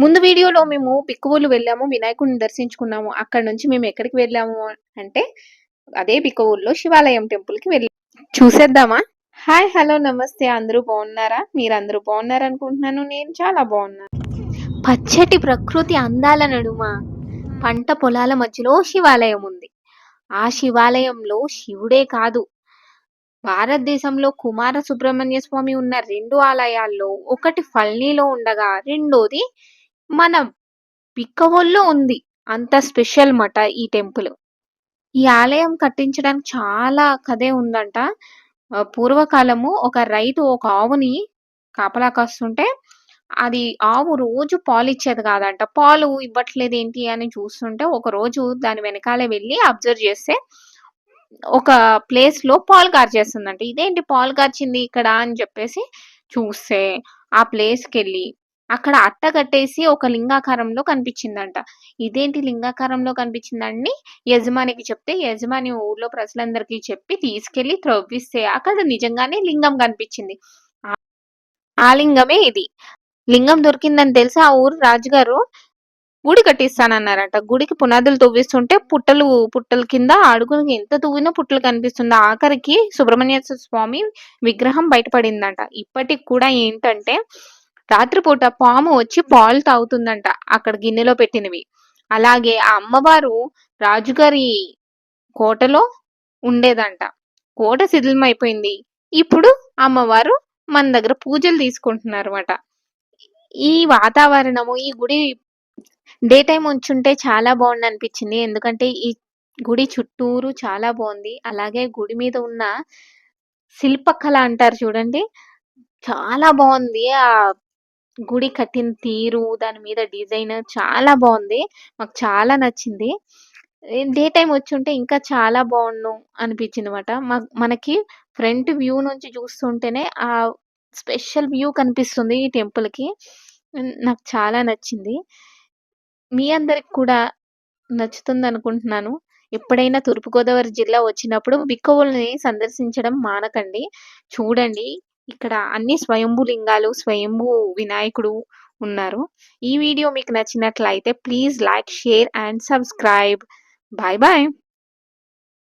ముందు వీడియోలో మేము పిక్కువూలు వెళ్ళాము. వినాయకుడిని దర్శించుకున్నాము. అక్కడ నుంచి మేము ఎక్కడికి వెళ్ళాము అంటే అదే పిక్కువూరులో శివాలయం టెంపుల్‌కి వెళ్ళాము. చూసేద్దామా? హాయ్! హలో! నమస్తే! అందరూ బాగున్నారా? మీరందరూ బాగున్నారనుకుంటున్నాను. నేను చాలా బాగున్నాను. పచ్చటి ప్రకృతి అందాల నడుమ పంట పొలాల మధ్యలో శివాలయం ఉంది. ఆ శివాలయంలో శివుడే కాదు భారతదేశంలో కుమార సుబ్రహ్మణ్య స్వామి ఉన్న రెండు ఆలయాల్లో ఒకటి ఫల్నీలో ఉండగా రెండోది మన బిక్కవోలులో ఉంది. అంత స్పెషల్ మాట ఈ టెంపుల్. ఈ ఆలయం కట్టించడానికి చాలా కథే ఉందంట. పూర్వకాలము ఒక రైతు ఒక ఆవుని కాపలా కాస్తుంటే అది ఆవు రోజు పాలు ఇచ్చేది కాదంట. పాలు ఇవ్వట్లేదు ఏంటి అని చూస్తుంటే ఒక రోజు దాని వెనకాలే వెళ్ళి అబ్జర్వ్ చేస్తే ఒక ప్లేస్లో పాలు కార్చేస్తుందంట. ఇదేంటి పాలు కార్చింది ఇక్కడ అని చెప్పేసి చూస్తే ఆ ప్లేస్‌కెళ్ళి అక్కడ అట్ట కట్టేసి ఒక లింగాకారంలో కనిపించిందంట. ఇదేంటి లింగాకారంలో కనిపించిందండి యజమానికి చెప్తే యజమాని ఊర్లో ప్రజలందరికీ చెప్పి తీసుకెళ్ళి త్రవ్విస్తే అక్కడ నిజంగానే లింగం కనిపించింది. ఆ ఆ లింగమే ఇది. లింగం దొరికిందని తెలిసి ఆ ఊరు రాజుగారు గుడి కట్టిస్తానన్నారట గుడికి పునాదులు తవ్విస్తుంటే పుట్టలు పుట్టల కింద అడుగునికి ఎంత తవ్వినా పుట్టలు కనిపిస్తుంది. ఆఖరికి సుబ్రహ్మణ్య స్వామి విగ్రహం బయటపడిందంట. ఇప్పటికి కూడా ఏంటంటే రాత్రిపూట పాము వచ్చి పాలు తాగుతుందంట. అక్కడ గిన్నెలో పెట్టినవి. అలాగే ఆ అమ్మవారు రాజుగారి కోటలో ఉండేదంట. కోట శిథిలమైపోయింది. ఇప్పుడు అమ్మవారు మన దగ్గర పూజలు తీసుకుంటున్నారన్నమాట. ఈ వాతావరణము ఈ గుడి డే టైం ఉంచుంటే చాలా బాగుంది అనిపించింది ఎందుకంటే ఈ గుడి చుట్టూరు చాలా బాగుంది. అలాగే గుడి మీద ఉన్న శిల్పకళ అంటారు చూడండి. చాలా బాగుంది. ఆ గుడి కట్టిన తీరు, దాని మీద డిజైన్ చాలా బాగుంది. మాకు చాలా నచ్చింది. డే టైం వచ్చి ఉంటే ఇంకా చాలా బాగుండు అనిపించింది అనమాట మనకి ఫ్రంట్ వ్యూ నుంచి చూస్తుంటేనే ఆ స్పెషల్ వ్యూ కనిపిస్తుంది ఈ టెంపుల్‌కి. నాకు చాలా నచ్చింది. మీ అందరికి కూడా నచ్చుతుంది అనుకుంటున్నాను ఎప్పుడైనా తూర్పుగోదావరి జిల్లా వచ్చినప్పుడు బిక్కవోలుని సందర్శించడం మానకండి. చూడండి. ఇక్కడ అన్ని స్వయంభూ లింగాలు, స్వయంభూ వినాయకుడు ఉన్నారు. ఈ వీడియో మీకు నచ్చినట్లయితే please like, share and subscribe. Bye bye.